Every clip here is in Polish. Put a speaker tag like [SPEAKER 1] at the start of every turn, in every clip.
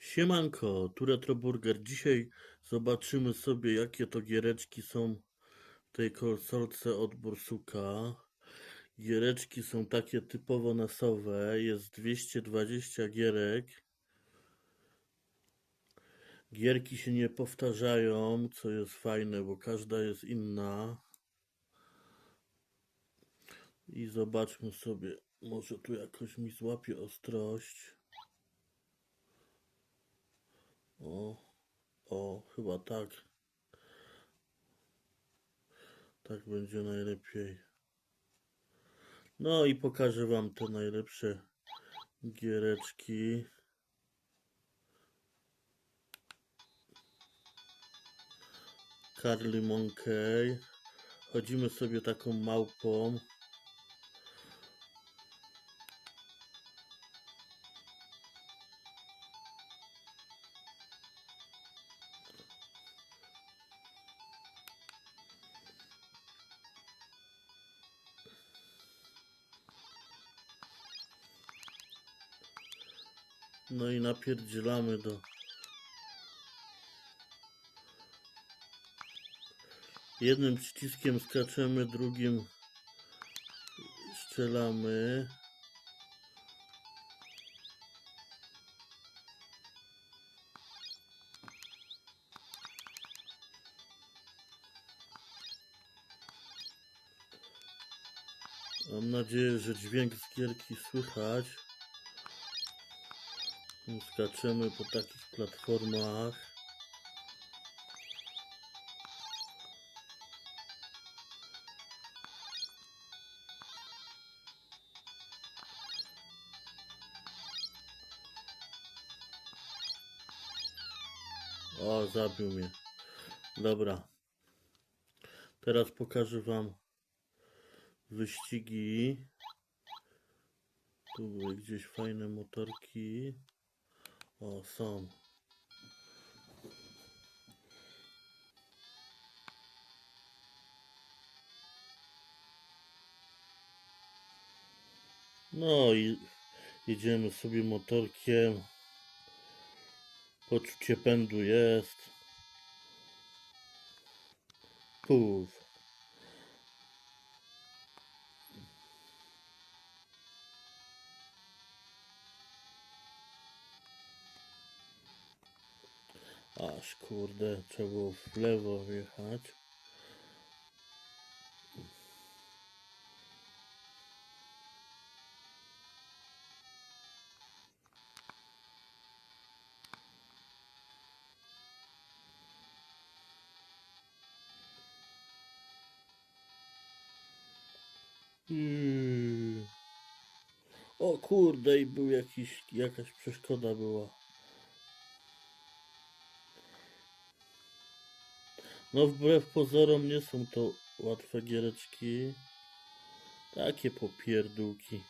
[SPEAKER 1] Siemanko, tu Retroburger. Dzisiaj zobaczymy sobie, jakie to giereczki są w tej konsolce od Borsuka. Giereczki są takie typowo nasowe. Jest 220 gierek. Gierki się nie powtarzają, co jest fajne, bo każda jest inna. I zobaczmy sobie, może tu jakoś mi złapie ostrość. O, o, chyba tak. Tak będzie najlepiej. No i pokażę Wam te najlepsze giereczki. Carly Monkey. Chodzimy sobie taką małpą. No i napierdzielamy do jednym przyciskiem skaczemy, drugim strzelamy. Mam nadzieję, że dźwięk z gierki słychać. Skaczemy po takich platformach. O, zabił mnie. Dobra. Teraz pokażę Wam wyścigi. Tu były gdzieś fajne motorki. O, są. No i jedziemy sobie motorkiem. Poczucie pędu jest. Puf. Aż kurde, trzeba było w lewo wjechać. Mm. O kurde, i był jakiś, jakaś przeszkoda była. No wbrew pozorom nie są to łatwe giereczki. Takie popierdółki.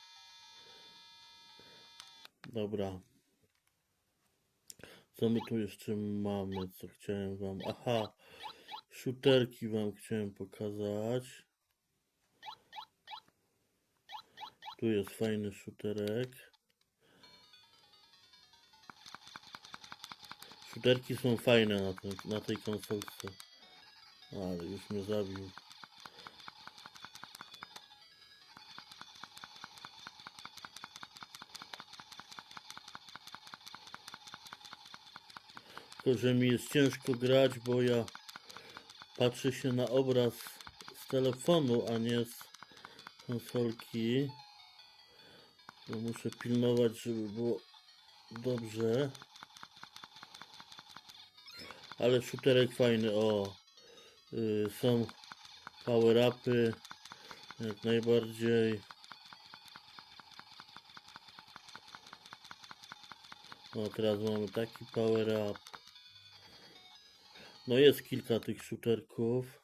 [SPEAKER 1] Dobra. Co my tu jeszcze mamy? Co chciałem wam... Aha! Shooterki wam chciałem pokazać. Tu jest fajny shooterek. Shooterki są fajne na, tym, na tej konsolce. Ale już mnie zabił. Tylko, że mi jest ciężko grać, bo ja patrzę się na obraz z telefonu, a nie z konsolki. Bo muszę pilnować, żeby było dobrze. Ale shooterek fajny, o. Y, są power-upy jak najbardziej. O, teraz mamy taki power-up. No jest kilka tych shooterków.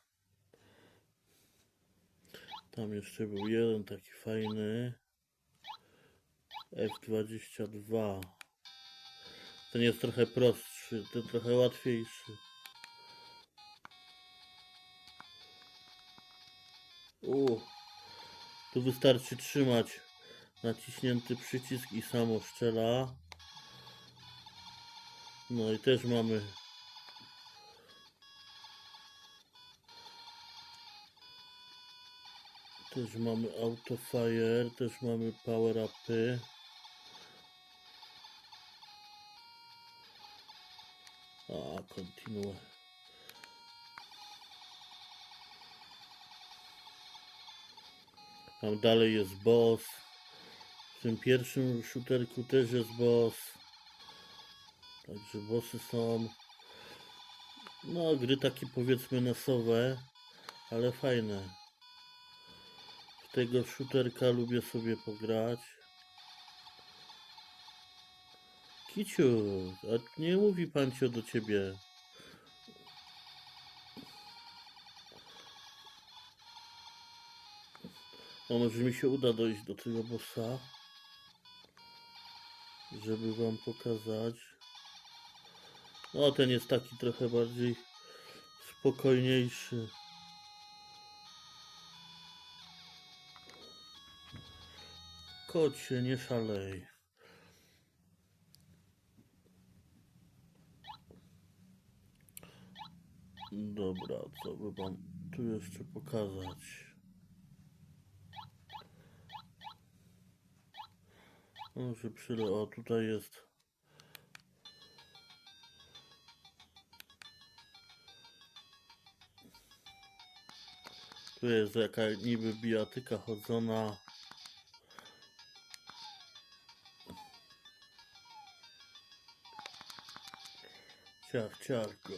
[SPEAKER 1] Tam jeszcze był jeden taki fajny. F22. Ten jest trochę prostszy, ten trochę łatwiejszy. Tu wystarczy trzymać naciśnięty przycisk i samo strzela. No i też mamy też mamy autofire, też mamy power upy. A, continue. Tam dalej jest boss. W tym pierwszym shooterku też jest boss. Także bossy są. No, gry takie powiedzmy nasowe, ale fajne. W tego shooterka lubię sobie pograć. Kiciu, a nie mówi pancio do ciebie. No może mi się uda dojść do tego bossa, żeby wam pokazać. No ten jest taki trochę bardziej spokojniejszy. Kocie, nie szalej. Dobra, co by wam tu jeszcze pokazać? Może przyle... O, tutaj jest... Tu jest jaka niby bijatyka chodzona. Ciach, ciarko.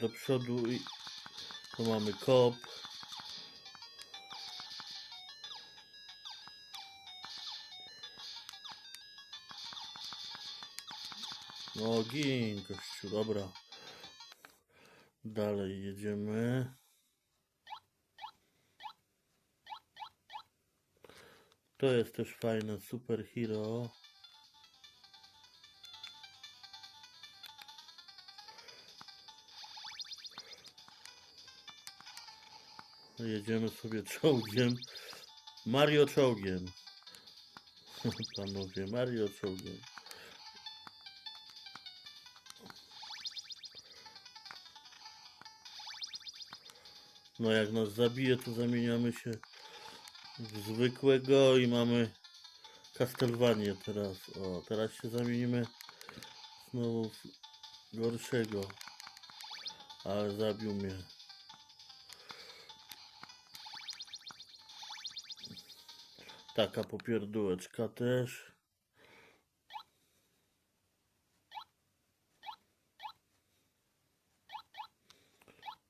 [SPEAKER 1] Do przodu i tu mamy kop. No, gin, gościu, dobra. Dalej jedziemy. To jest też fajne, super hero. Jedziemy sobie czołgiem. Mario czołgiem. Panowie, Mario czołgiem. No jak nas zabije, to zamieniamy się w zwykłego i mamy Castlevanię teraz. O, teraz się zamienimy znowu w gorszego. Ale zabił mnie. Taka popierdółeczka też.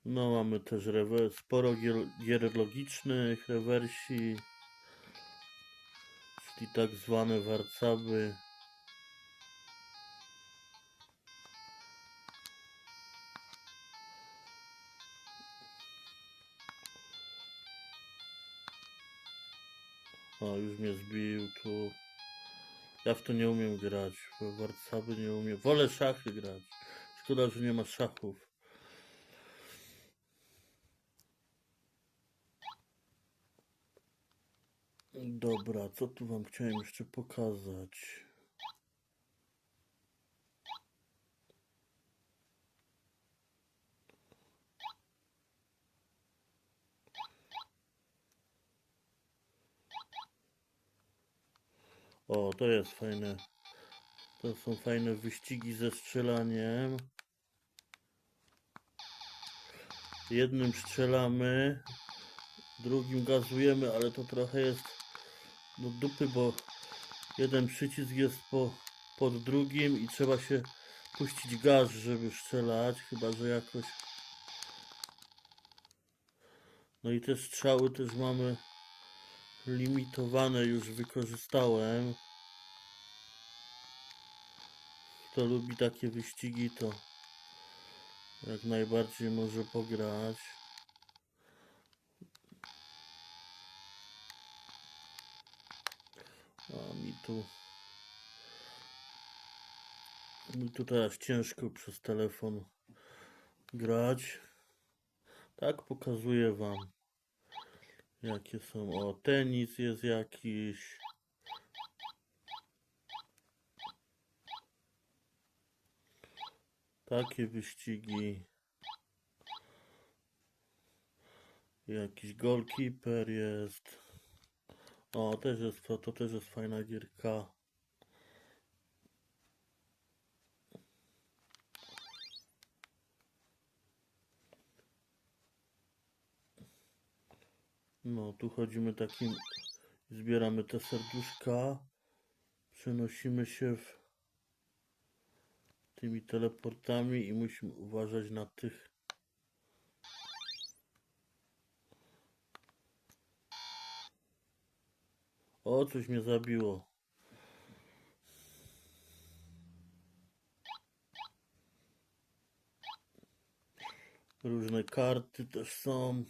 [SPEAKER 1] No mamy też rewer- sporo gier, gier logicznych, rewersji, czyli tak zwane warcaby. O, już mnie zbił tu. Ja w to nie umiem grać. W warcaby nie umiem. Wolę szachy grać. Szkoda, że nie ma szachów. Dobra, co tu wam chciałem jeszcze pokazać? O, to jest fajne. To są fajne wyścigi ze strzelaniem. Jednym strzelamy, drugim gazujemy, ale to trochę jest do dupy, bo jeden przycisk jest po, pod drugim i trzeba się puścić gaz, żeby strzelać, chyba że jakoś. No i te strzały też mamy limitowane już wykorzystałem. Kto lubi takie wyścigi, to jak najbardziej może pograć. A mi tu mi tu teraz ciężko przez telefon grać. Tak pokazuję wam. Jakie są. O, tenis jest jakiś. Takie wyścigi. Jakiś goalkeeper jest. O, też jest, to, to też jest fajna gierka. No, tu chodzimy takim, zbieramy te serduszka, przenosimy się w tymi teleportami i musimy uważać na tych. O, coś mnie zabiło. Różne karty też są.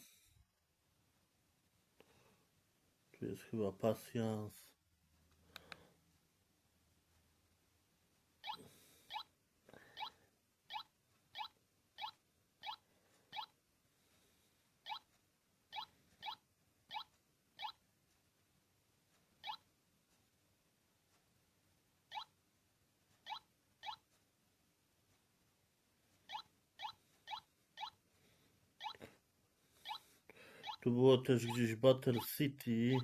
[SPEAKER 1] Tu jest chyba pasjans. Tu było też gdzieś Battle City.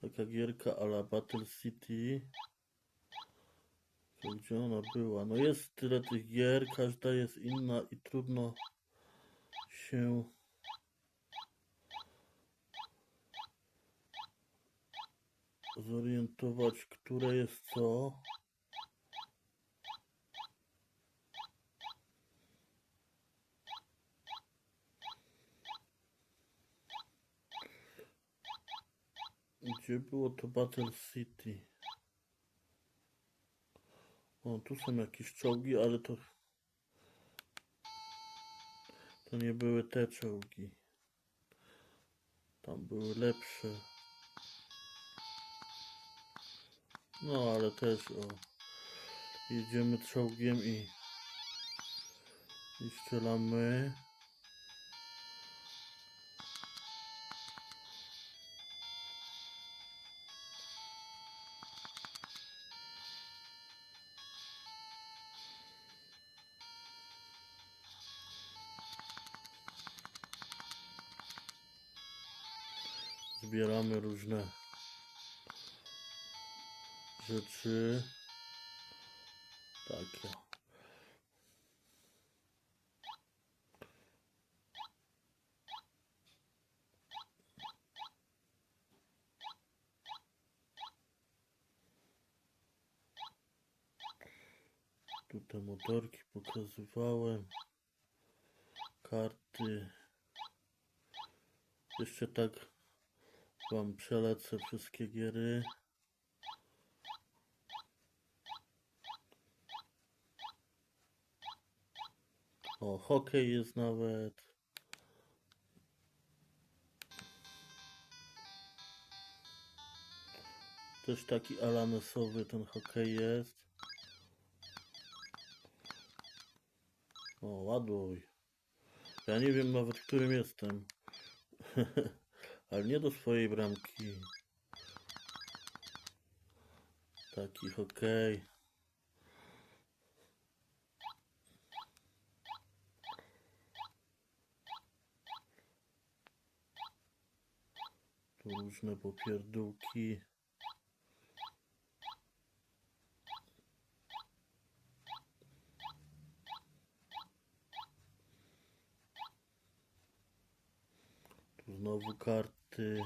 [SPEAKER 1] Taka gierka ala Battle City. Gdzie ona była? No jest tyle tych gier, każda jest inna i trudno się zorientować, które jest co. Gdzie było to Battle City? O, tu są jakieś czołgi, ale to... To nie były te czołgi. Tam były lepsze. No, ale też, o. Jedziemy czołgiem i... I strzelamy. Zbieramy różne rzeczy. Takie. Tu te motorki pokazywałem. Karty. Jeszcze tak Wam przelecę wszystkie giery. O, hokej jest nawet. Też taki alanesowy ten hokej jest. O, ładuj. Ja nie wiem nawet, którym jestem. Ale nie do swojej bramki. Taki hokej. Tu różne popierdółki. Znowu karty.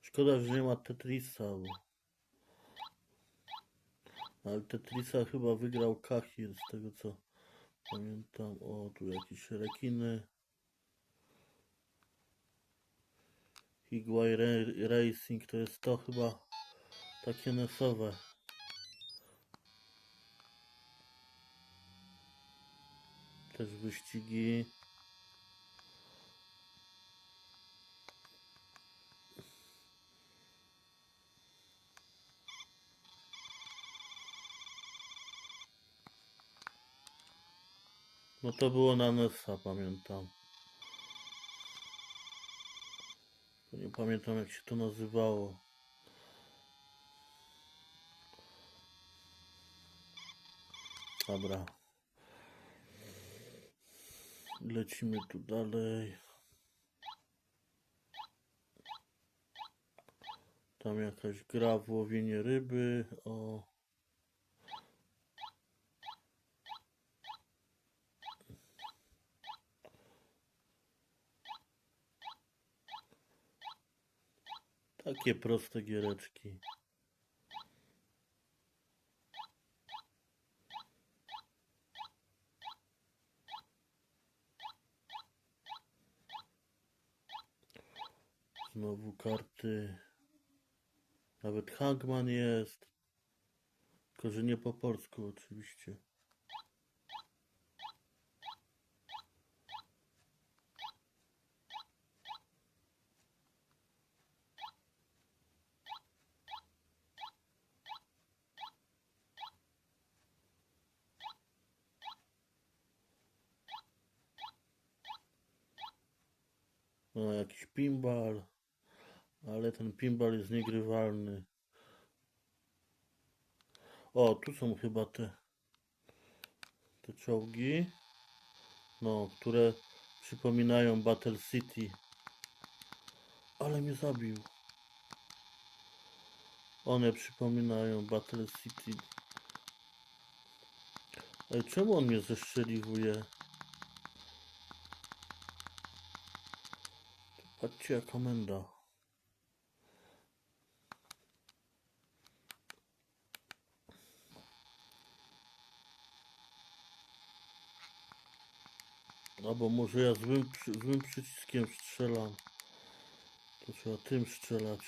[SPEAKER 1] Szkoda, że nie ma Tetrisa. Ale Tetrisa chyba wygrał Kahir z tego co pamiętam. O, tu jakieś rekiny. Higway Ra- Racing to jest to chyba takie nesowe. Też wyścigi. No to było na NES-a, pamiętam. Nie pamiętam jak się to nazywało. Dobra. Lecimy tu dalej. Tam jakaś gra w łowienie ryby. O. Takie proste giereczki. Znowu karty. Nawet Hangman jest. Tylko, że nie po polsku oczywiście. No, jakiś pinball. Ale ten pinball jest niegrywalny. O, tu są chyba te te czołgi. No, które przypominają Battle City. Ale mnie zabił. One przypominają Battle City. Ale czemu on mnie zeszczeliwuje? Patrzcie, komenda. Albo może ja złym, złym przyciskiem strzelam. To trzeba tym strzelać.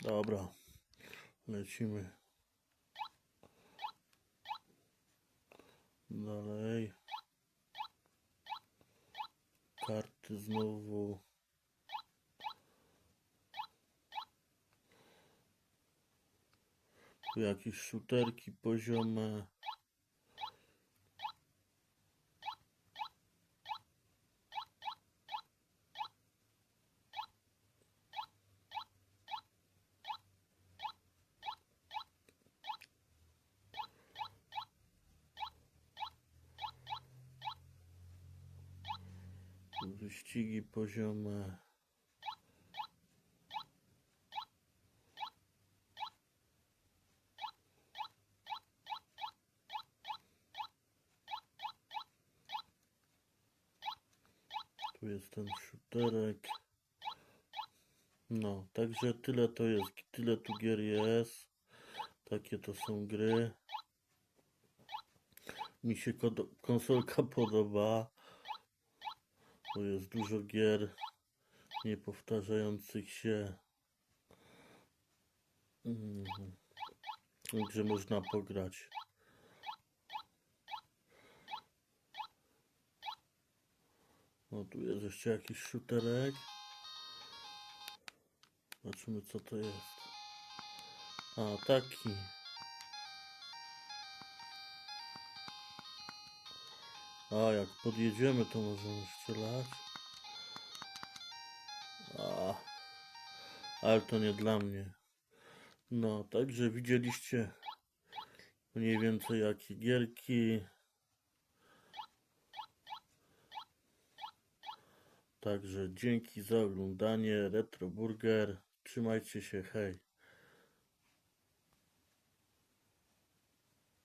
[SPEAKER 1] Dobra. Lecimy. Dalej. Karty znowu. Tu jakieś szuterki poziome. Poziome. Tu jest ten szuterek. No, także tyle to jest, tyle tu gier jest. Takie to są gry. Mi się konsolka podoba, bo jest dużo gier niepowtarzających się. Mhm. Gdzie można pograć. O, tu jest jeszcze jakiś shooterek. Zobaczymy co to jest. A, taki. A, jak podjedziemy to możemy strzelać. A, ale to nie dla mnie. No, także widzieliście mniej więcej jakie gierki. Także dzięki za oglądanie. Retro Burger. Trzymajcie się, hej.